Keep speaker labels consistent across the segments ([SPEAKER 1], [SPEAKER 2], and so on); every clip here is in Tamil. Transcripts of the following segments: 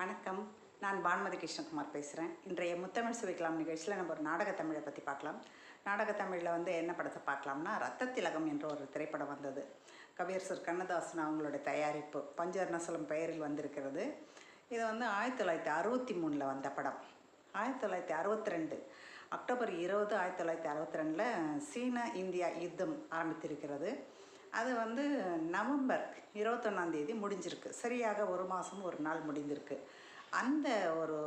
[SPEAKER 1] வணக்கம். நான் பானுமதி கிருஷ்ணகுமார் பேசுகிறேன் இன்றைய முத்தமிழ் சுவைக்கலாம் நிகழ்ச்சியில் நம்ம ஒரு நாடக தமிழை பற்றி பார்க்கலாம். நாடக தமிழில் வந்து என்ன படத்தை பார்க்கலாம்னா ரத்த திலகம் என்ற ஒரு திரைப்படம் வந்தது. கவியரசர் கண்ணதாசன் அவங்களுடைய தயாரிப்பு பஞ்சவர்ணசலம் பெயரில் வந்திருக்கிறது. இது வந்து ஆயிரத்தி தொள்ளாயிரத்தி அறுபத்தி மூணில் வந்த படம். ஆயிரத்தி தொள்ளாயிரத்தி அறுபத்தி ரெண்டு அக்டோபர் இருபது ஆயிரத்தி தொள்ளாயிரத்தி அறுபத்தி ரெண்டில் சீனா இந்தியா யுத்தம் ஆரம்பித்திருக்கிறது. அது வந்து நவம்பர் இருபத்தொன்னாந்தேதி முடிஞ்சிருக்கு. சரியாக ஒரு மாதம் ஒரு நாள் முடிந்திருக்கு அந்த ஒரு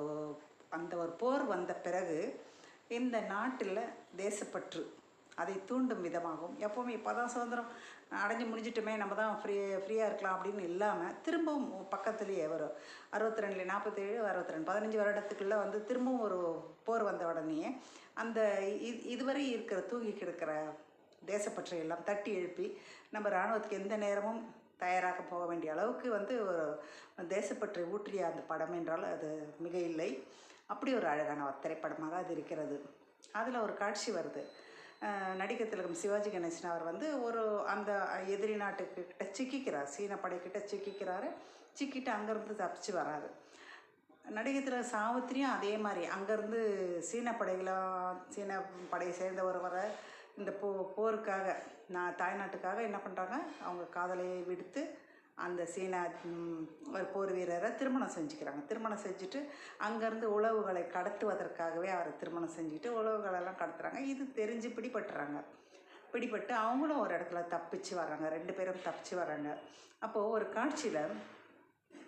[SPEAKER 1] அந்த ஒரு போர் வந்த பிறகு இந்த நாட்டில் தேசப்பற்று அதை தூண்டும் விதமாகவும் எப்போவுமே இப்போ தான் சுதந்திரம் அடைஞ்சு முடிஞ்சிட்டுமே நம்ம தான் ஃப்ரீ ஃப்ரீயாக இருக்கலாம் அப்படின்னு இல்லாமல் திரும்பவும் பக்கத்துலேயே வரும் அறுபத்தி ரெண்டுல நாற்பத்தேழு அறுபத்தி ரெண்டு பதினஞ்சு வருடத்துக்குள்ளே வந்து திரும்பவும் ஒரு போர் வந்த உடனே அந்த இது இதுவரை இருக்கிற தூங்கி கிடக்கிற தேசப்பற்றை எல்லாம் தட்டி எழுப்பி நம்ம இராணுவத்துக்கு எந்த நேரமும் தயாராக போக வேண்டிய அளவுக்கு வந்து ஒரு தேசப்பற்றை ஊற்றிய அந்த படம் என்றால் அது மிக இல்லை. அப்படி ஒரு அழகான ஒரு திரைப்படமாக அது இருக்கிறது. அதில் ஒரு காட்சி வருது. நடிகர் திலகம் சிவாஜி கணேசன் அவர் வந்து ஒரு அந்த எதிரி நாட்டுக்கிட்ட சிக்கிக்கிறார். சீன படைக்கிட்ட சிக்கிக்கிறாரு. சிக்கிட்டு அங்கேருந்து தப்பிச்சு வராரு. நடிகத்தில் சாவித்திரியும் அதே மாதிரி. அங்கேருந்து சீன படைகளை சீன படையை சேர்ந்த ஒருவரை இந்த போ போருக்காக நான் தாய்நாட்டுக்காக என்ன பண்ணுறாங்க அவங்க காதலையை விடுத்து அந்த சீன ஒரு போர் வீரரை திருமணம் செஞ்சுக்கிறாங்க. திருமணம் செஞ்சுட்டு அங்கேருந்து உழவுகளை கடத்துவதற்காகவே அவரை திருமணம் செஞ்சுட்டு உழவுகளெல்லாம் கடத்துகிறாங்க இது தெரிஞ்சு பிடிபட்டுறாங்க. பிடிபட்டு அவங்களும் ஒரு இடத்துல தப்பிச்சு வராங்க ரெண்டு பேரும் தப்பிச்சு வராங்க அப்போது ஒரு காட்சியில்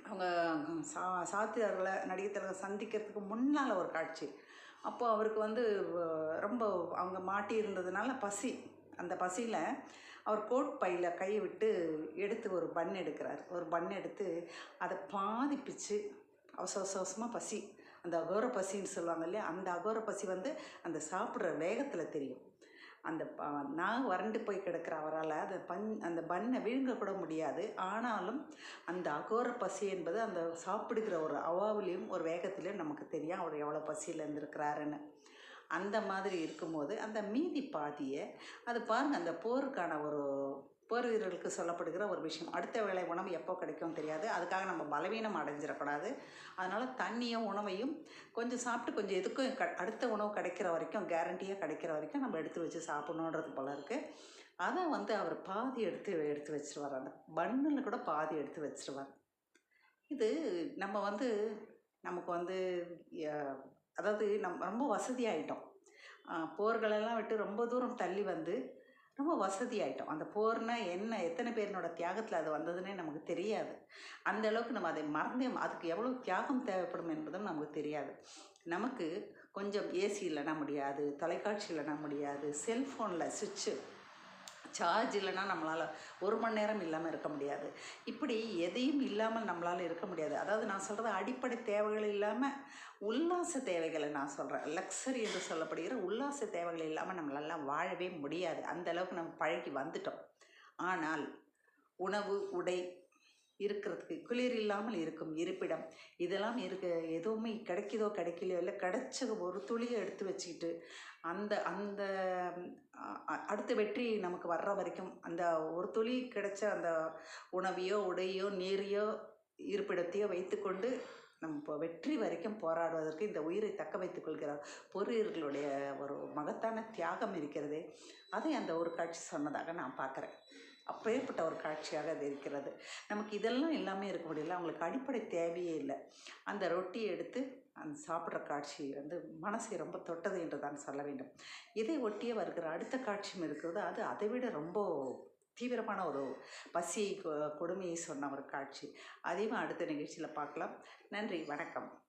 [SPEAKER 1] அவங்க சா சாத்தியார்களை நடிகர் சந்திக்கிறதுக்கு முன்னால் ஒரு காட்சி. அப்போது அவருக்கு வந்து ரொம்ப அவங்க மாட்டி இருந்ததுனால பசி. அந்த பசியில் அவர் கோட் பையில் கையை விட்டு எடுத்து ஒரு பன் எடுக்கிறார். ஒரு பன் எடுத்து அதை பாதி பிச்சு அவசர அவசரமாக பசி. அந்த அகோர பசின்னு சொல்லுவாங்க இல்லையா? அந்த அகோர பசி வந்து அந்த சாப்பிட்ற வேகத்தில் தெரியும். அந்த ப நான் வறண்டு போய் கிடக்கிற அவரால் அந்த பன் அந்த பண்ணை விழுங்கக்கூட முடியாது. ஆனாலும் அந்த அகோர பசி என்பது அந்த சாப்பிடுகிற ஒரு அவாவிலையும் ஒரு வேகத்திலையும் நமக்கு தெரியும் அவர் எவ்வளோ பசியில் இருந்திருக்கிறாருன்னு. அந்த மாதிரி இருக்கும்போது அந்த மீதி பாதியை அது பாருங்கள் அந்த போருக்கான ஒரு போர் வீரர்களுக்கு சொல்லப்படுகிற ஒரு விஷயம். அடுத்த வேளை உணவு எப்போ கிடைக்கும் தெரியாது. அதுக்காக நம்ம பலவீனம் அடைஞ்சிடக்கூடாது. அதனால் தண்ணியும் உணவையும் கொஞ்சம் சாப்பிட்டு கொஞ்சம் எதுக்கும் க அடுத்த உணவு கிடைக்கிற வரைக்கும் கேரண்டியாக கிடைக்கிற வரைக்கும் நம்ம எடுத்து வச்சு சாப்பிட்ணுன்றது போல இருக்குது அதை வந்து அவர் பாதி எடுத்து எடுத்து வச்சுருவார். அந்த பன்னில் கூட பாதி எடுத்து வச்சுருவார். இது நம்ம வந்து நமக்கு வந்து அதாவது நம் ரொம்ப வசதியாகிட்டோம் போர்களெல்லாம் விட்டு ரொம்ப தூரம் தள்ளி வந்து ரொம்ப வசதியாயிட்டோம். அந்த போர்னா என்ன எத்தனை பேரினோட தியாகத்தில் அது வந்ததுன்னே நமக்கு தெரியாது. அந்த அளவுக்கு நம்ம அதை மறந்தே அதுக்கு எவ்வளோ தியாகம் தேவைப்படும் என்பதும் நமக்கு தெரியாது. நமக்கு கொஞ்சம் ஏசி இல்லைனா முடியாது தொலைக்காட்சி இல்லைனா முடியாது செல்ஃபோனில் சுவிட்சு சார்ஜ் இல்லைன்னா நம்மளால் ஒரு மணி நேரம் இல்லாமல் இருக்க முடியாது. இப்படி எதையும் இல்லாமல் நம்மளால் இருக்க முடியாது. அதாவது நான் சொல்கிறது அடிப்படை தேவைகள் இல்லாமல் உல்லாச தேவைகளை நான் சொல்கிறேன் லக்ஸரி என்று சொல்லப்படுகிற உல்லாச தேவைகள் இல்லாமல் நம்மளால வாழவே முடியாது. அந்த அளவுக்கு நம்ம பழகி வந்துட்டோம். ஆனால் உணவு உடை இருக்கிறதுக்கு குளிர் இல்லாமல் இருக்கும் இருப்பிடம். இதெல்லாம் இருக்க எதுவுமே கிடைக்குதோ கிடைக்கலையோ இல்லை கிடைச்ச ஒரு துளியை எடுத்து வச்சுக்கிட்டு அந்த அந்த அடுத்த வெற்றி நமக்கு வர்ற வரைக்கும் அந்த ஒரு துளி கிடைச்ச அந்த உணவையோ உடையோ நீரையோ இருப்பிடத்தையோ வைத்துக்கொண்டு நம்ம இப்போ வெற்றி வரைக்கும் போராடுவதற்கு இந்த உயிரை தக்க வைத்துக் கொள்கிறார் பொறியர்களுடைய ஒரு மகத்தான தியாகம் இருக்கிறது. அதை அந்த ஒரு காட்சி சொன்னதாக நான் பார்க்குறேன். அப்பேற்பட்ட ஒரு காட்சியாக அது இருக்கிறது. நமக்கு இதெல்லாம் எல்லாமே இருக்க முடியல. அவங்களுக்கு அடிப்படை தேவையே இல்லை. அந்த ரொட்டியை எடுத்து அந்த சாப்பிட்ற காட்சி வந்து மனசை ரொம்ப தொட்டது என்று தான் சொல்ல வேண்டும். இதை ஒட்டியே வருகிற அடுத்த காட்சியும் இருக்கிறது. அது அதை விட ரொம்ப தீவிரமான ஒரு பசியை கொ- கொடுமையை சொன்ன ஒரு காட்சி. அதையும் அடுத்த நிகழ்ச்சியில் பார்க்கலாம். நன்றி. வணக்கம்.